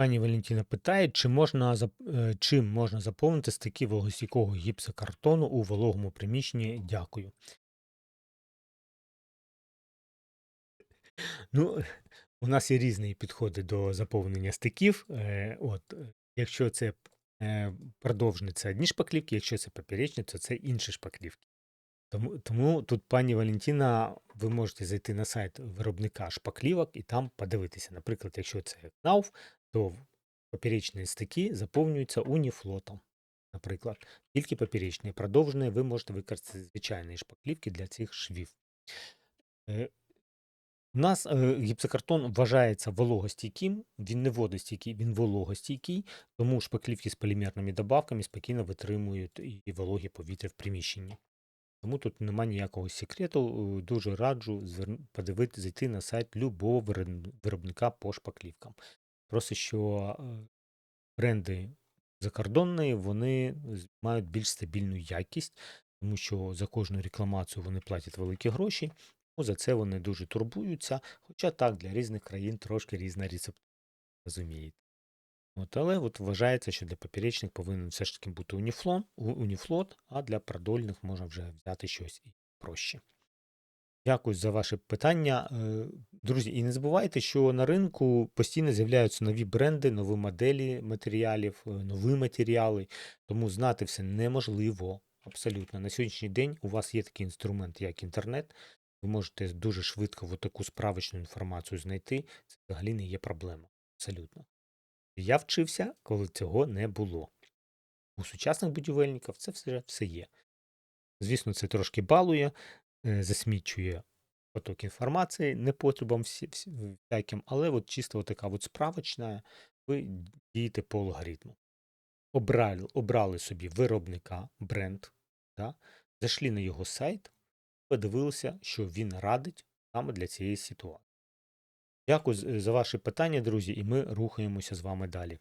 Пані Валентина питає, чи можна е, чим можна заповнити стики вологостійкого гіпсокартону у вологому приміщенні? Дякую. Ну, у нас є різні підходи до заповнення стиків. Е, От, якщо це е, продовжені, це одні шпаклівки, якщо це поперечні, то це інші шпаклівки. Тому, тому тут, пані Валентина, ви можете зайти на сайт виробника шпаклівок і там подивитися. Наприклад, якщо це КНАУФ, то поперечні стики заповнюються уніфлотом. Наприклад, тільки поперечні. Продовжені ви можете використати звичайні шпаклівки для цих швів. Е, У нас е, гіпсокартон вважається вологостійким, він не водостійкий, він вологостійкий, тому шпаклівки з полімерними добавками спокійно витримують і вологі повітря в приміщенні. Тому тут нема ніякого секрету. е, Дуже раджу подивити, зайти на сайт любого виробника по шпаклівкам. Просто що е, бренди закордонні, вони мають більш стабільну якість, тому що за кожну рекламацію вони платять великі гроші. За це вони дуже турбуються. Хоча так, для різних країн трошки різна рецептура, розумієте. От, але от вважається, що для поперечних повинен все ж таки бути уніфлон, уніфлот, а для продольних можна вже взяти щось і проще. Дякую за ваше питання. Друзі, і не забувайте, що на ринку постійно з'являються нові бренди, нові моделі матеріалів, е, нові матеріали, тому знати все неможливо. Абсолютно. На сьогоднішній день у вас є такий інструмент, як інтернет. Ви можете дуже швидко в таку справочну інформацію знайти. Це взагалі не є проблема. Абсолютно. Я вчився, коли цього не було. У сучасних будівельників це все, все є. Звісно, це трошки балує, е, засмічує поток інформації непотребом всі, всі, всяким, але от чисто от така от справочна, ви дієте по алгоритму. Обрали, обрали собі виробника, бренд, да? зайшли на його сайт, подивилися, що він радить саме для цієї ситуації. Дякую за ваші питання, друзі, і ми рухаємося з вами далі.